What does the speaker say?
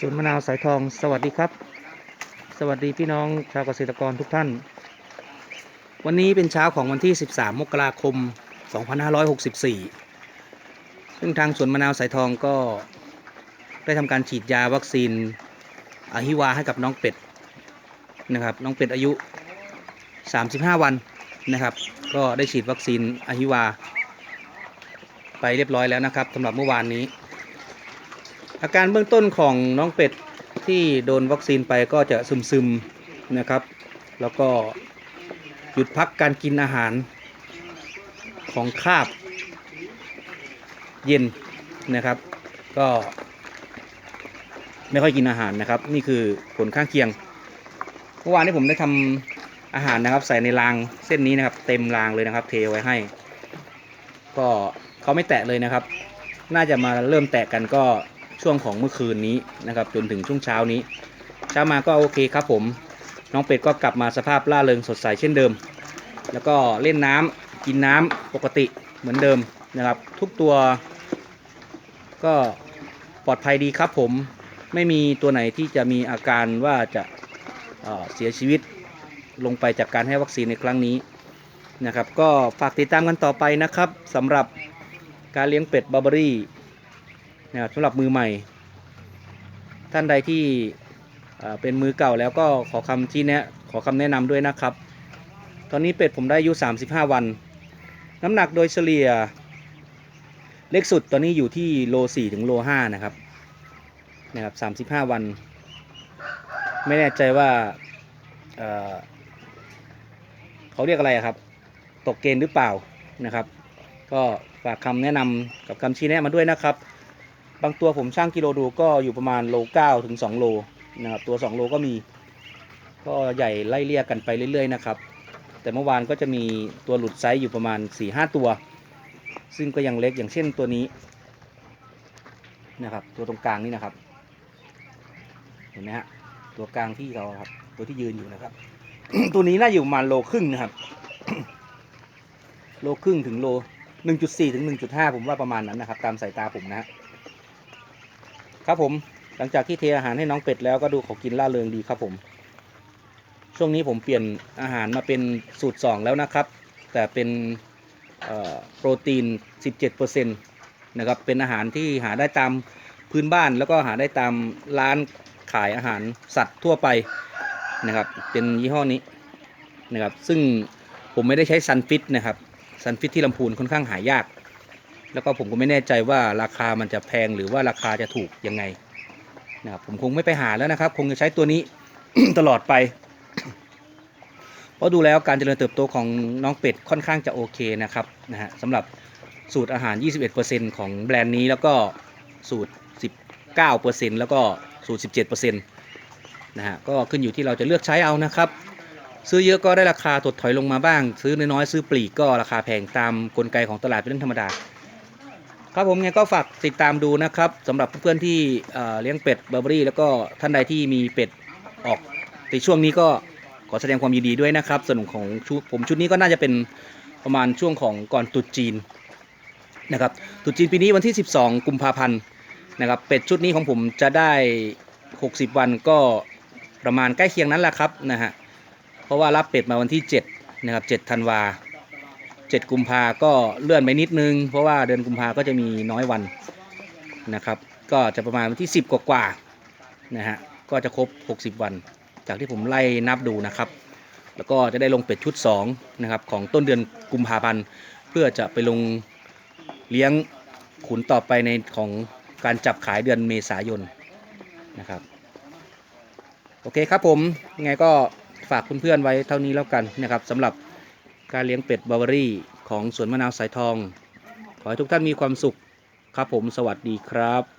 สวนมะนาวสายทองสวัสดีครับ สวัสดีพี่น้องชาวเกษตรกรทุกท่าน วันนี้เป็นเช้าของวันที่ 13 มกราคม 2564 ซึ่งทางสวนมะนาวสายทองก็ได้ทำการฉีดยาวัคซีนอะฮิวาให้กับน้องเป็ดนะครับ น้องเป็ดอายุ 35 วันนะครับ ก็ได้ฉีดวัคซีนอะฮิวา ไปเรียบร้อยแล้วนะครับสำหรับเมื่อวานนี้ อาการเบื้องต้นของน้องเป็ดที่โดนวัคซีนไปก็จะซึมๆนะครับ แล้วก็หยุดพักการกินอาหารของคาบเย็นนะครับ ก็ไม่ค่อยกินอาหารนะครับ นี่คือผลข้างเคียงเมื่อวานนี้ผมได้ทำอาหารนะครับ ใส่ในรางเส้นนี้นะครับ เต็มรางเลยนะครับ เทไว้ให้ ก็เขาไม่แตะเลยนะครับ น่าจะมาเริ่มแตะกันก็ ช่วงของเมื่อคืนนี้นะครับ จนถึงช่วงเช้านี้ เช้ามาก็โอเคครับผม น้องเป็ดก็กลับมาสภาพล่าเริงสดใสเช่นเดิม แล้วก็เล่นน้ำกินน้ำปกติเหมือนเดิมนะครับ ทุกตัว ก็ปลอดภัยดีครับผมไม่มีตัวไหนที่จะมีอาการว่าจะเเสียชีวิตลงไปจากการให้วัคซีนในครั้งนี้นะครับ ก็ฝากติดตามกันต่อไปนะครับสำหรับการเลี้ยงเป็ดบาร์เบอรี่ นะครับสำหรับมือใหม่ ท่านใดที่เป็นมือเก่าแล้วก็ขอคำชี้แนะขอคำแนะนำด้วยนะครับ ตอนนี้เป็ดผมได้อายุ 35 วัน น้ำหนักโดยเฉลี่ย เล็กสุดตอนนี้อยู่ที่โล4ถึงโล5นะครับนะครับ35 วัน ไม่แน่ใจว่าเเขาเรียกอะไรครับ ตกเกณฑ์หรือเปล่านะครับ ก็ฝากคำแนะนำกับคำชี้แนะมาด้วยนะครับ บางตัวผมช่างกิโลดูก็อยู่ประมาณโล9ถึง2โลนะครับตัว2โลก็มี ก็ใหญ่ไล่เลี่ยกันไปเรื่อยๆนะครับ แต่เมื่อวานก็จะมีตัวหลุดไซส์อยู่ประมาณ4-5ตัว ซึ่งก็ยังเล็กอย่างเช่นตัวนี้นะครับ ตัวตรงกลางนี่นะครับ เห็นไหมฮะตัวกลางที่เราครับ ตัวที่ยืนอยู่นะครับ ตัวนี้น่าอยู่ประมาณโลครึ่งนะครับ โลครึ่งถึงโล1.4ถึง1.5ผมว่าประมาณนั้นนะครับ ตามสายตาผมนะฮะ ครับผมหลังจากที่เทอาหารให้น้องเป็ดแล้วก็ดูเขากินล่าเริงดีครับผม ช่วงนี้ผมเปลี่ยนอาหารมาเป็นสูตร 2 แล้วนะครับ แต่เป็นโปรตีน 17%นะครับเป็นอาหารที่หาได้ตามพื้นบ้านแล้วก็หาได้ตามร้านขายอาหารสัตว์ทั่วไปนะครับ เป็นยี่ห้อนี้นะครับ ซึ่งผมไม่ได้ใช้ซันฟิตนะครับซันฟิตที่ลำพูนค่อนข้างหายาก แล้วก็ผมก็ไม่แน่ใจว่าราคามันจะแพงหรือว่าราคาจะถูกยังไงนะครับผมคงไม่ไปหาแล้วนะครับ คงจะใช้ตัวนี้ ตลอดไป เพราะดูแล้วการเจริญเติบโตของน้องเป็ดค่อนข้างจะโอเคนะครับนะฮะสำหรับสูตรอาหาร 21%ของแบรนด์นี้แล้วก็สูตร 19%แล้วก็สูตร 17%นะฮะก็ขึ้นอยู่ที่เราจะเลือกใช้เอานะครับ ซื้อเยอะก็ได้ราคาถดถอยลงมาบ้าง ซื้อน้อยๆซื้อปลีกก็ราคาแพงตามกลไกของตลาดเป็นเรื่องธรรมดา ครับผมไงก็ฝากติดตามดูนะครับสำหรับเพื่อนๆที่เเลี้ยงเป็ดเบอร์เบอรี่แล้วก็ท่านใดที่มีเป็ดออกในช่วงนี้ก็ขอแสดงความยินดีด้วยนะครับส่วนของชุดผมชุดนี้ก็น่าจะเป็นประมาณช่วงของก่อนตรุษจีนนะครับตรุษจีนปีนี้วันที่ 12 กุมภาพันธ์นะครับเป็ดชุดนี้ของผมจะได้ 60 วันก็ประมาณใกล้เคียงนั้นแหละครับนะฮะเพราะว่ารับเป็ดมาวันที่7นะครับ7ธันวา 7 กุมภาก็เลื่อนไปนิดนึง เพราะว่าเดือนกุมภาก็จะมีน้อยวันนะครับ ก็จะประมาณวันที่ 10 กว่าๆนะฮะก็จะครบ 60 วัน จากที่ผมไล่นับดูนะครับ แล้วก็จะได้ลงเป็ดชุด2นะครับของต้นเดือนกุมภาพันธ์เพื่อจะไปลงเลี้ยงขุนต่อไปในของการจับขายเดือนเมษายนนะครับโอเคครับผมยังไงก็ฝากเพื่อนๆไว้เท่านี้แล้วกันนะครับสำหรับ การเลี้ยงเป็ดบาวารี่ของสวนมะนาวสายทอง ขอให้ทุกท่านมีความสุขครับผมสวัสดีครับ